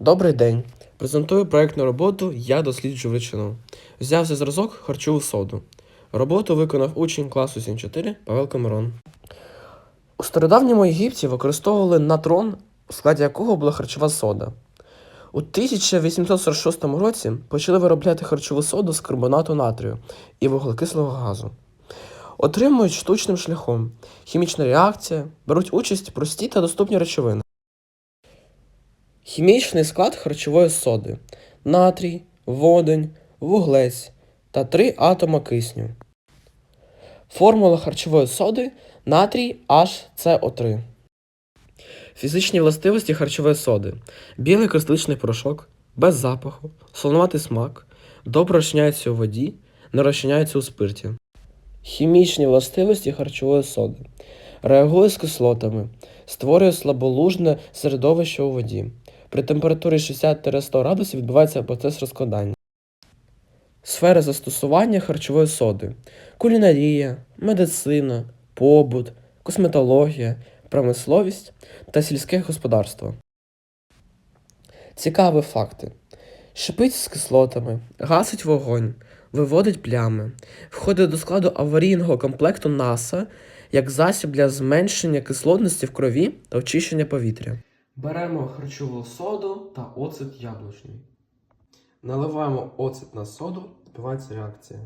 Добрий день. Презентую проєктну роботу Я досліджую величину. Взявся зразок харчову соду. Роботу виконав учень класу 7-4 Павел Камерон. У стародавньому Єгипті використовували натрон, у складі якого була харчова сода. У 1846 році почали виробляти харчову соду з карбонату натрію і вуглекислого газу. Отримують штучним шляхом. Хімічна реакція, беруть участь прості та доступні речовини. Хімічний склад харчової соди: натрій, водень, вуглець та три атома кисню. Формула харчової соди натрій HCO3. Фізичні властивості харчової соди: білий кристаличний порошок, без запаху, солонуватий смак, добре розчиняється у воді, не розчиняється у спирті. Хімічні властивості харчової соди. Реагує з кислотами, створює слаболужне середовище у воді. При температурі 60-100 градусів відбувається процес розкладання. Сфери застосування харчової соди: кулінарія, медицина, побут, косметологія, промисловість та сільське господарство. Цікаві факти. Шипить з кислотами, гасить вогонь, виводить плями, входить до складу аварійного комплекту НАСА як засіб для зменшення кислотності в крові та очищення повітря. Беремо харчову соду та оцет яблучний. Наливаємо оцет на соду, відбувається реакція.